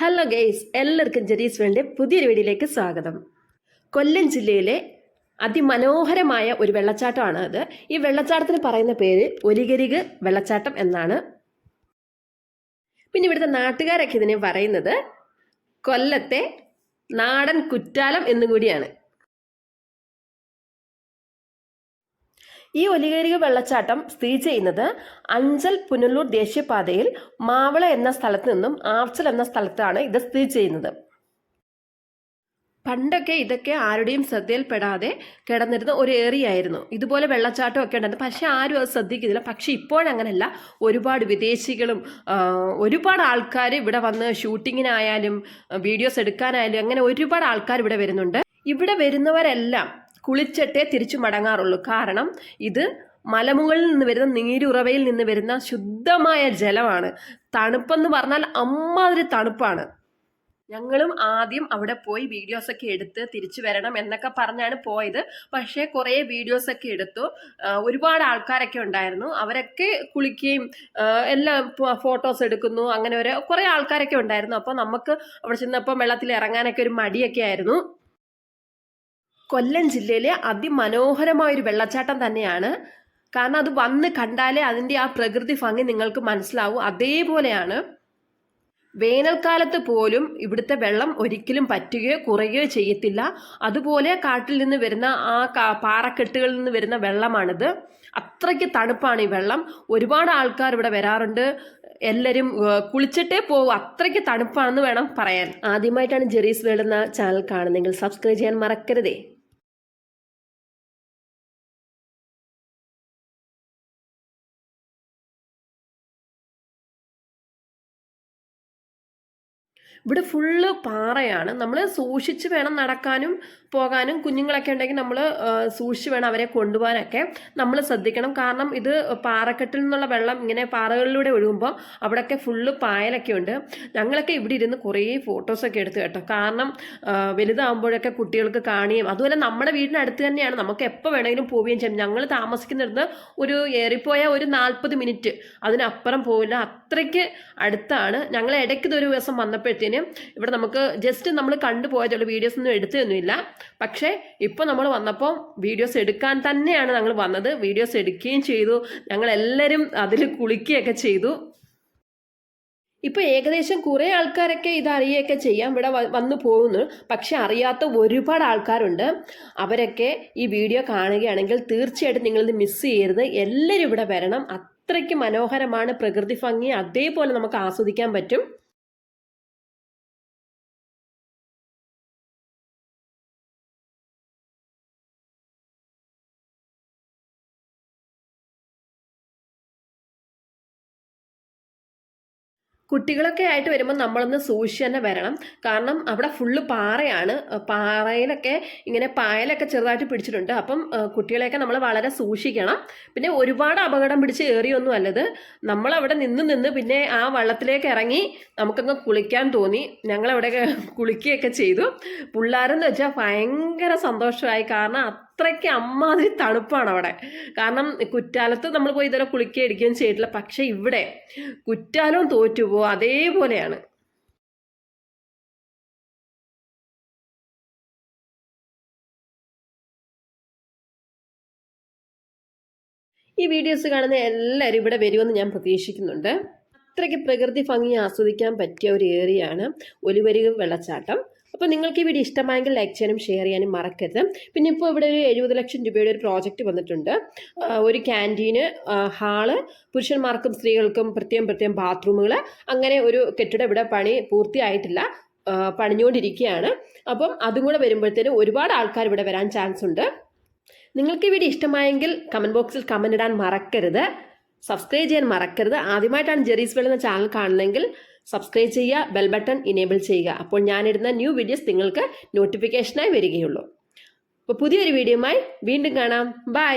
Hello guys എല്ലാവർക്കും Jerry's world പുതിയൊരു വീഡിയോയിലേക്ക് സ്വാഗതം. കൊല്ലം ജില്ലയിലെ അതിമനോഹരമായ ഒരു വെള്ളച്ചാട്ടമാണ് അത്. ഈ വെള്ളച്ചാട്ടത്തിന് പറയുന്ന പേര് ഒലികരിക് വെള്ളച്ചാട്ടം എന്നാണ്. പിന്നെ ഇവിടുത്തെ നാട്ടുകാരൊക്കെ ഇതിനെ പറയുന്നത് കൊല്ലത്തെ നാടൻ കുറ്റാലം എന്നും കൂടിയാണ്. ഈ ഒലികേരിക വെള്ളച്ചാട്ടം സ്ഥിതി ചെയ്യുന്നത് അഞ്ചൽ പുനലൂർ ദേശീയപാതയിൽ മാവള എന്ന സ്ഥലത്ത് നിന്നും ആർച്ചൽ എന്ന സ്ഥലത്താണ് ഇത് സ്ഥിതി ചെയ്യുന്നത്. പണ്ടൊക്കെ ഇതൊക്കെ ആരുടെയും ശ്രദ്ധയിൽപ്പെടാതെ കിടന്നിരുന്ന ഒരു ഏറിയായിരുന്നു ഇതുപോലെ വെള്ളച്ചാട്ടം ഒക്കെ ഉണ്ടായിരുന്നു. പക്ഷേ ആരും അത് ശ്രദ്ധിക്കുന്നില്ല. പക്ഷെ ഇപ്പോഴങ്ങനല്ല. ഒരുപാട് വിദേശികളും ഒരുപാട് ആൾക്കാർ ഇവിടെ വന്ന് ഷൂട്ടിങ്ങിനായാലും വീഡിയോസ് എടുക്കാനായാലും അങ്ങനെ ഒരുപാട് ആൾക്കാർ ഇവിടെ വരുന്നുണ്ട്. ഇവിടെ വരുന്നവരെല്ലാം കുളിച്ചിട്ടേ തിരിച്ചു മടങ്ങാറുള്ളൂ. കാരണം ഇത് മലമുകളിൽ നിന്ന് വരുന്ന നീരുറവയിൽ നിന്ന് വരുന്ന ശുദ്ധമായ ജലമാണ്. തണുപ്പെന്ന് പറഞ്ഞാൽ അമ്മാതിരി തണുപ്പാണ്. ഞങ്ങളും ആദ്യം അവിടെ പോയി വീഡിയോസൊക്കെ എടുത്ത് തിരിച്ചു വരണം എന്നൊക്കെ പറഞ്ഞാണ് പോയത്. പക്ഷേ കുറേ വീഡിയോസൊക്കെ എടുത്തു. ഒരുപാട് ആൾക്കാരൊക്കെ ഉണ്ടായിരുന്നു. അവരൊക്കെ കുളിക്കുകയും എല്ലാം ഫോട്ടോസ് എടുക്കുന്നു. അങ്ങനെ ഒരു കുറേ ആൾക്കാരൊക്കെ ഉണ്ടായിരുന്നു. അപ്പോൾ നമുക്ക് അവിടെ ചെന്നപ്പോൾ വെള്ളത്തിൽ ഇറങ്ങാനൊക്കെ ഒരു മടിയൊക്കെ ആയിരുന്നു. കൊല്ലം ജില്ലയിലെ അതിമനോഹരമായ ഒരു വെള്ളച്ചാട്ടം തന്നെയാണ്. കാരണം അത് വന്ന് കണ്ടാലേ അതിന്റെ ആ പ്രകൃതി ഭംഗി നിങ്ങൾക്ക് മനസ്സിലാവും. അതേപോലെയാണ് വേനൽക്കാലത്ത് പോലും ഇവിടുത്തെ വെള്ളം ഒരിക്കലും പറ്റുകയോ കുറയുകയോ ചെയ്യത്തില്ല. അതുപോലെ കാട്ടിൽ നിന്ന് വരുന്ന ആ പാറക്കെട്ടുകളിൽ നിന്ന് വരുന്ന വെള്ളമാണിത്. അത്രയ്ക്ക് തണുപ്പാണ് ഈ വെള്ളം. ഒരുപാട് ആൾക്കാർ ഇവിടെ വരാറുണ്ട്. എല്ലാവരും കുളിച്ചിട്ടേ പോകും അത്രയ്ക്ക് തണുപ്പാണെന്ന് വേണം പറയാൻ. ആദ്യമായിട്ടാണ് ജെറീസ് വേൾഡ് എന്ന ചാനൽ കാണുന്നതെങ്കിൽ സബ്സ്ക്രൈബ് ചെയ്യാൻ മറക്കരുതേ. ഇവിടെ ഫുള്ള് പാറയാണ്. നമ്മൾ സൂക്ഷിച്ച് വേണം നടക്കാനും പോകാനും. കുഞ്ഞുങ്ങളൊക്കെ ഉണ്ടെങ്കിൽ നമ്മൾ സൂക്ഷിച്ച് വേണം അവരെ കൊണ്ടുപോകാനൊക്കെ. നമ്മൾ ശ്രദ്ധിക്കണം. കാരണം ഇത് പാറക്കെട്ടിൽ നിന്നുള്ള വെള്ളം ഇങ്ങനെ പാറകളിലൂടെ ഒഴുകുമ്പോൾ അവിടെയൊക്കെ ഫുള്ള് പായലൊക്കെ ഉണ്ട്. ഞങ്ങളൊക്കെ ഇവിടെ ഇരുന്ന് കുറേ ഫോട്ടോസൊക്കെ എടുത്ത് കേട്ടോ. കാരണം വലുതാകുമ്പോഴൊക്കെ കുട്ടികൾക്ക് കാണുകയും അതുപോലെ നമ്മുടെ വീടിനടുത്ത് തന്നെയാണ്. നമുക്ക് എപ്പോൾ വേണമെങ്കിലും പോവുകയും ചെയ്യാം. ഞങ്ങൾ താമസിക്കുന്നിടത്ത് ഒരു ഏറിപ്പോയ ഒരു നാൽപ്പത് മിനിറ്റ് അതിനപ്പുറം പോവില്ല. അത്രയ്ക്ക് അടുത്താണ്. ഞങ്ങൾ ഇടയ്ക്ക് ഒരു ദിവസം വന്നപ്പോഴത്തേനും ഇവിടെ നമുക്ക് ജസ്റ്റ് നമ്മൾ കണ്ടുപോയതുള്ള വീഡിയോസ് ഒന്നും എടുത്തൊന്നുമില്ല പക്ഷേ ഇപ്പോൾ നമ്മൾ വന്നപ്പോൾ വീഡിയോസ് എടുക്കാൻ തന്നെയാണ് ഞങ്ങൾ വന്നത്. വീഡിയോസ് എടുക്കുകയും ചെയ്തു. ഞങ്ങൾ എല്ലാവരും അതിൽ കുളിക്കുകയൊക്കെ ചെയ്തു. ഇപ്പോൾ ഏകദേശം കുറേ ആൾക്കാരൊക്കെ ഇത് അറിയുകയൊക്കെ ചെയ്യാം. ഇവിടെ വന്നു പോകുന്നു. പക്ഷെ അറിയാത്ത ഒരുപാട് ആൾക്കാരുണ്ട്. അവരൊക്കെ ഈ വീഡിയോ കാണുകയാണെങ്കിൽ തീർച്ചയായിട്ടും നിങ്ങളിത് മിസ് ചെയ്യരുത്. എല്ലാവരും ഇവിടെ വരണം. അത്രയ്ക്ക് മനോഹരമാണ് പ്രകൃതി ഭംഗി. അതേപോലെ നമുക്ക് ആസ്വദിക്കാൻ പറ്റും. കുട്ടികളൊക്കെ ആയിട്ട് വരുമ്പോൾ നമ്മളൊന്ന് സൂക്ഷിച്ച് തന്നെ വരണം. കാരണം അവിടെ ഫുള്ള് പാറയാണ്. പാറയിലൊക്കെ ഇങ്ങനെ പായലൊക്കെ ചെറുതായിട്ട് പിടിച്ചിട്ടുണ്ട്. അപ്പം കുട്ടികളെയൊക്കെ നമ്മൾ വളരെ സൂക്ഷിക്കണം. പിന്നെ ഒരുപാട് അപകടം പിടിച്ച് ഏറിയൊന്നും അല്ലത്. നമ്മളവിടെ നിന്ന് നിന്ന് പിന്നെ ആ വള്ളത്തിലേക്ക് ഇറങ്ങി നമുക്കങ്ങ് കുളിക്കാൻ തോന്നി. ഞങ്ങളവിടെ കുളിക്കുകയൊക്കെ ചെയ്തു. പിള്ളേരെന്ന് വെച്ചാൽ ഭയങ്കര സന്തോഷമായി. കാരണം അത്രയ്ക്ക് അമ്മാതിരി തണുപ്പാണ് അവിടെ. കാരണം കുറ്റാലത്ത് നമ്മൾ പോയി ഇതുവരെ കുളിക്കുകയും ഇടിക്കുകയും ചെയ്തിട്ടില്ല. പക്ഷേ ഇവിടെ കുറ്റാലവും തോറ്റുപോ അതേപോലെയാണ്. ഈ വീഡിയോസ് കാണുന്ന എല്ലാവരും ഇവിടെ വരുമെന്ന് ഞാൻ പ്രതീക്ഷിക്കുന്നുണ്ട്. അത്രയ്ക്ക് പ്രകൃതി ഭംഗി ആസ്വദിക്കാൻ പറ്റിയ ഒരു ഏരിയയാണ് ഒലിവരിക വെള്ളച്ചാട്ടം. അപ്പോൾ നിങ്ങൾക്ക് ഈ വീഡിയോ ഇഷ്ടമായെങ്കിൽ ലൈക്ക് ചെയ്യാനും ഷെയർ ചെയ്യാനും മറക്കരുത്. പിന്നെ ഇപ്പോൾ ഇവിടെ ഒരു എഴുപത് ലക്ഷം രൂപയുടെ ഒരു പ്രോജക്റ്റ് വന്നിട്ടുണ്ട്. ഒരു ക്യാന്റീന് ഹാൾ പുരുഷന്മാർക്കും സ്ത്രീകൾക്കും പ്രത്യേകം പ്രത്യേകം ബാത്റൂമുകൾ അങ്ങനെ ഒരു കെട്ടിടം ഇവിടെ പണി പൂർത്തിയായിട്ടില്ല. പണിഞ്ഞുകൊണ്ടിരിക്കുകയാണ്. അപ്പം അതും കൂടെ വരുമ്പോഴത്തേനും ഒരുപാട് ആൾക്കാർ ഇവിടെ വരാൻ ചാൻസ് ഉണ്ട്. നിങ്ങൾക്ക് ഈ വീഡിയോ ഇഷ്ടമായെങ്കിൽ കമന്റ് ബോക്സിൽ കമന്റ് ഇടാൻ മറക്കരുത്. സബ്സ്ക്രൈബ് ചെയ്യാൻ മറക്കരുത്. ആദ്യമായിട്ടാണ് ജെറീസ് വെൾ എന്ന ചാനൽ കാണുന്നതെങ്കിൽ സബ്സ്ക്രൈബ് ചെയ്യുക ബെൽ ബട്ടൺ ഇനേബിൾ ചെയ്യുക. അപ്പോൾ ഞാനിടുന്ന ന്യൂ വീഡിയോസ് നിങ്ങൾക്ക് നോട്ടിഫിക്കേഷനായി വരികയുള്ളൂ. അപ്പോൾ പുതിയൊരു വീഡിയോയുമായി വീണ്ടും കാണാം. ബൈ